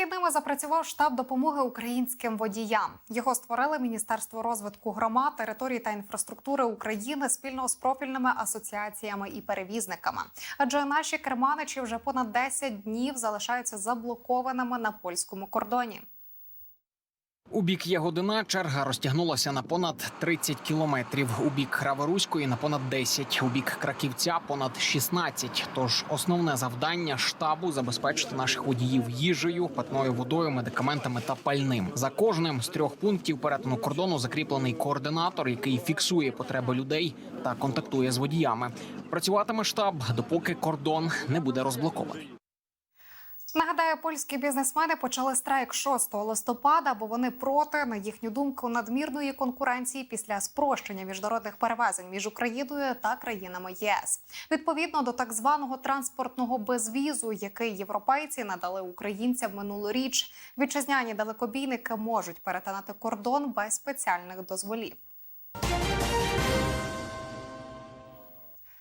Вихідними запрацював штаб допомоги українським водіям. Його створили Міністерство розвитку громад, територій та інфраструктури України спільно з профільними асоціаціями і перевізниками. Адже наші керманичі вже понад 10 днів залишаються заблокованими на польському кордоні. У бік Ягодина черга розтягнулася на понад 30 кілометрів. У бік Краворуської на понад 10, у бік Краківця понад 16. Тож основне завдання штабу забезпечити наших водіїв їжею, питною водою, медикаментами та пальним. За кожним з трьох пунктів перетину кордону закріплений координатор, який фіксує потреби людей та контактує з водіями. Працюватиме штаб, допоки кордон не буде розблокований. Нагадаю, польські бізнесмени почали страйк 6 листопада, бо вони проти, на їхню думку, надмірної конкуренції після спрощення міжнародних перевезень між Україною та країнами ЄС. Відповідно до так званого транспортного безвізу, який європейці надали українцям минулоріч, вітчизняні далекобійники можуть перетинати кордон без спеціальних дозволів.